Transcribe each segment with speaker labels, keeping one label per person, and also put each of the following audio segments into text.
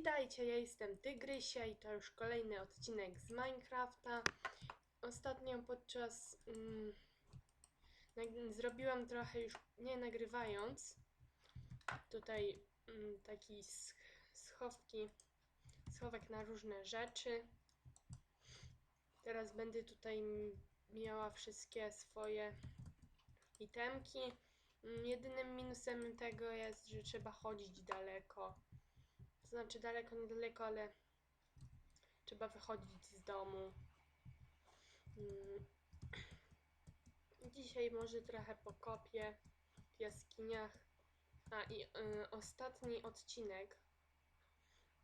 Speaker 1: Witajcie, ja jestem Tygrysia i to już kolejny odcinek z Minecrafta. Ostatnio podczas... Mm, zrobiłam trochę już, nie nagrywając, tutaj mm, taki sch- schowki, schowek na różne rzeczy. Teraz będę tutaj miała wszystkie swoje itemki. Mm, Jedynym minusem tego jest, że trzeba chodzić daleko. To znaczy daleko, niedaleko, ale trzeba wychodzić z domu. Mm. Dzisiaj może trochę pokopię w jaskiniach. A i y, ostatni odcinek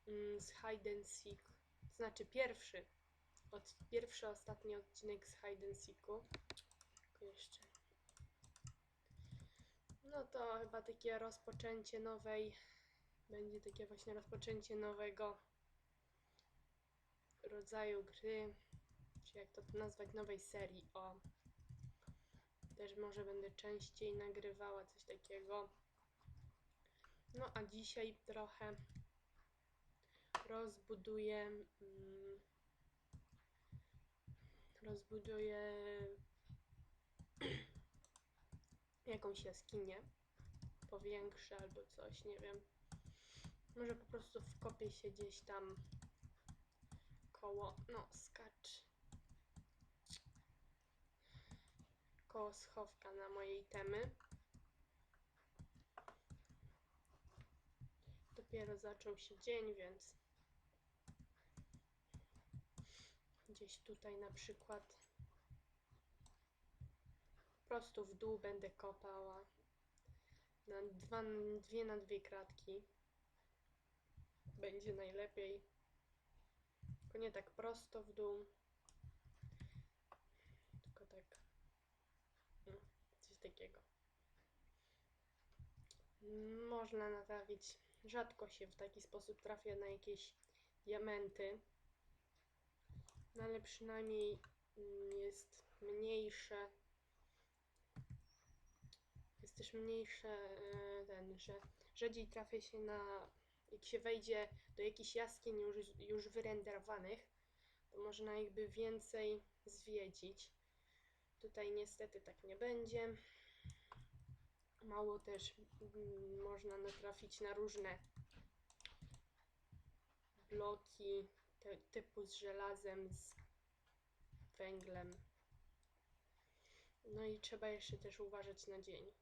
Speaker 1: mm, z Hide and Seek. To znaczy pierwszy. Od, pierwszy, ostatni odcinek z Hide and Seeku. Jeszcze. No to chyba takie rozpoczęcie nowej będzie takie właśnie rozpoczęcie nowego rodzaju gry, czy jak to nazwać, nowej serii. O, też może będę częściej nagrywała coś takiego. No a dzisiaj trochę rozbuduję. Mm, rozbuduję jakąś jaskinię. Powiększę albo coś, nie wiem. Może po prostu wkopię się gdzieś tam koło, no skacz. Koło schowka na mojej temy. Dopiero zaczął się dzień, więc gdzieś tutaj na przykład po prostu w dół będę kopała na dwa, dwie na dwie kratki będzie najlepiej. Tylko nie tak prosto w dół. Tylko tak. No, coś takiego. Można natrafić. Rzadko się w taki sposób trafia na jakieś diamenty. No ale przynajmniej mm, jest mniejsze. Jest też mniejsze e, ten, że rzadziej trafia się na jak się wejdzie do jakichś jaskiń już, już wyrenderowanych, to można jakby więcej zwiedzić. Tutaj niestety tak nie będzie. Mało też mm, można natrafić na różne bloki te, typu z żelazem, z węglem. No i trzeba jeszcze też uważać na dzień.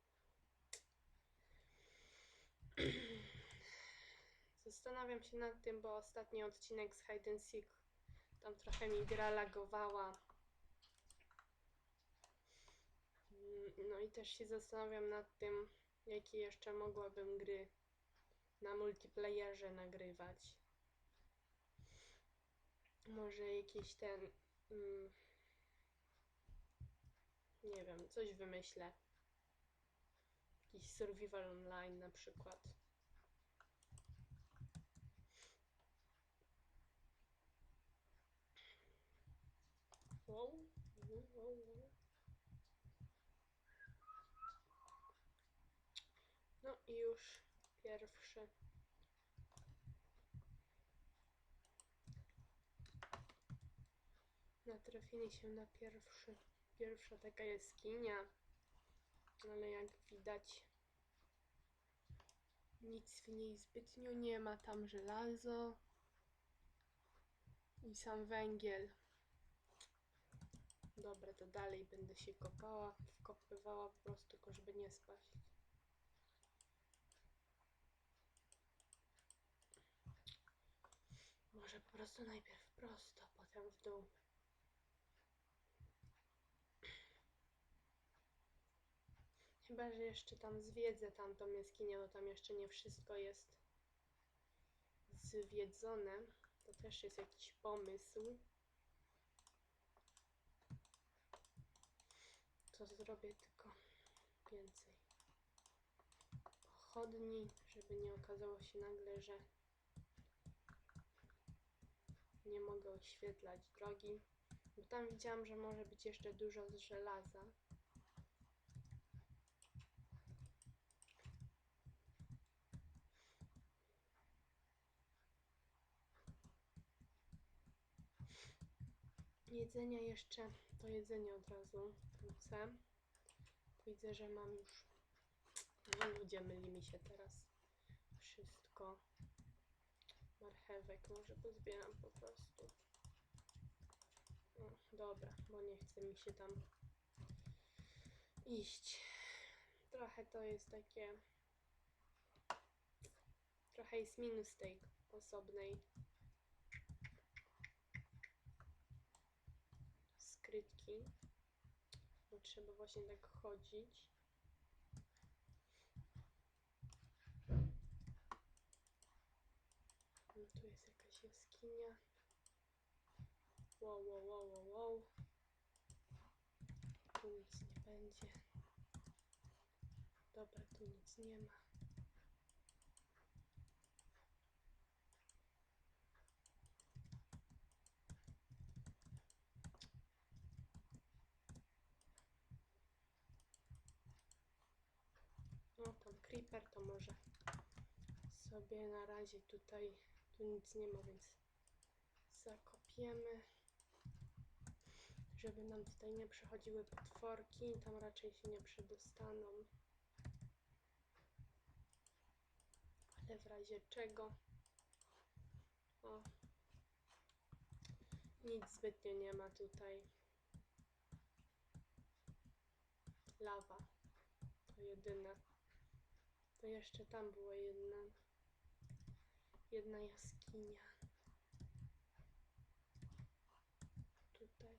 Speaker 1: Zastanawiam się nad tym, bo ostatni odcinek z Hide and Seek tam trochę mi gra lagowała. Mm, No i też się zastanawiam nad tym, jakie jeszcze mogłabym gry na multiplayerze nagrywać. Może jakiś ten. Mm, nie wiem, coś wymyślę. Jakiś survival online na przykład. Wow, wow, wow, wow. No i już pierwszy. Natrafienie się na pierwszy, pierwsza taka jaskinia, ale jak widać nic w niej zbytnio nie ma, tam żelazo i sam węgiel. Dobra, to dalej będę się kopała, wkopywała po prostu, tylko żeby nie spaść. Może po prostu najpierw prosto, potem w dół. Chyba, że jeszcze tam zwiedzę tamtą jaskinię, bo tam jeszcze nie wszystko jest zwiedzone. To też jest jakiś pomysł. to zrobię tylko więcej pochodni, żeby nie okazało się nagle, że nie mogę oświetlać drogi. Bo tam widziałam, że może być jeszcze dużo z żelaza. Jedzenia jeszcze to jedzenie od razu wrócę. Widzę, że mam już... No ludzie, myli mi się teraz wszystko. Marchewek może pozbieram po prostu. Dobra, bo nie chce mi się tam iść. Trochę to jest takie... Trochę jest minus tej osobnej skrytki. Bo trzeba właśnie tak chodzić. No, tu jest jakaś jaskinia. Wow, wow, wow, wow, wow. Tu nic nie będzie. Dobra, tu nic nie ma. No, tam creeper to może sobie na razie tutaj, tu nic nie ma, więc zakopiemy, żeby nam tutaj nie przechodziły potworki, tam raczej się nie przedostaną. Ale w razie czego, o, nic zbytnio nie ma tutaj. Lawa, to jedyne. To jeszcze tam była jedna, jedna jaskinia. Tutaj.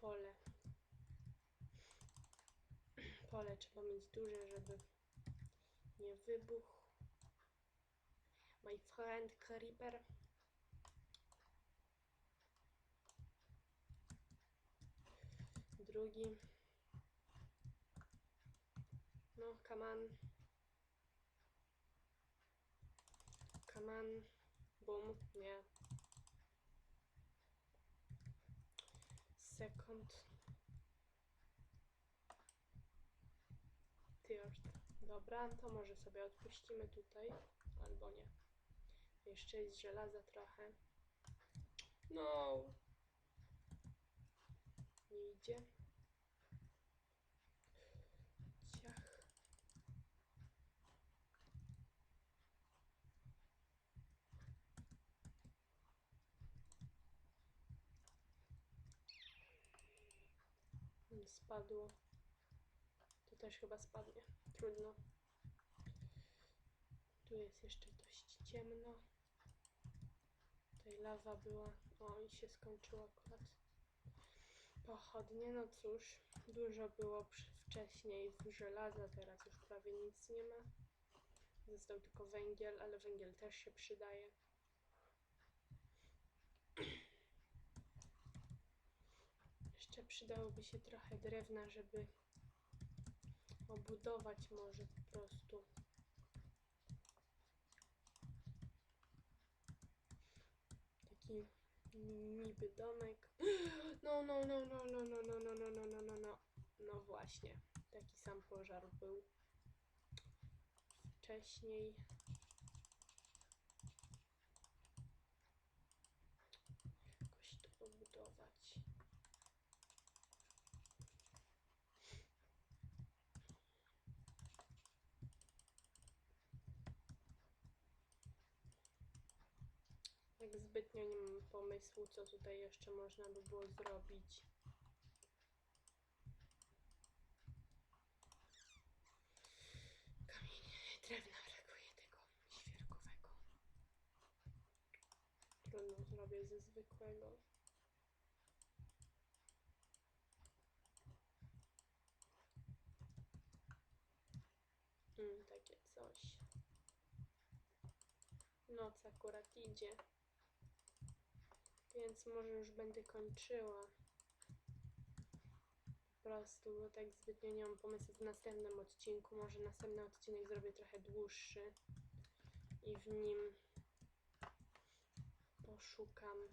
Speaker 1: Pole. Pole trzeba mieć duże, żeby nie wybuchł. My friend Creeper. Drugi. No. Come on. Boom. Nie. Second. Third. Dobra, to może sobie odpuścimy tutaj. Albo nie. Jeszcze jest żelaza trochę. No. Nie idzie. Ciach. Mm, Spadło. To też chyba spadnie. Trudno. Tu jest jeszcze dość ciemno. Tutaj lawa była. O, i się skończyła akurat. Pochodnie, no cóż, dużo było wcześniej w żelaza, teraz już prawie nic nie ma. Został tylko węgiel, ale węgiel też się przydaje. Jeszcze przydałoby się trochę drewna, żeby obudować może po prostu. Taki niby domek. No, no, no, no, no, no, no, no, no, no, no, no, no. No właśnie, taki sam pożar był wcześniej. Jakoś to obudować. Tak zbytnio nie mam pomysłu, co tutaj jeszcze można by było zrobić. Kamienie, drewna brakuje tego świerkowego. Trudno zrobię ze zwykłego. Mm, takie coś. Noc akurat idzie. Więc może już będę kończyła. Po prostu, bo tak zbytnio nie mam pomysłu w następnym odcinku. Może następny odcinek zrobię trochę dłuższy i w nim poszukam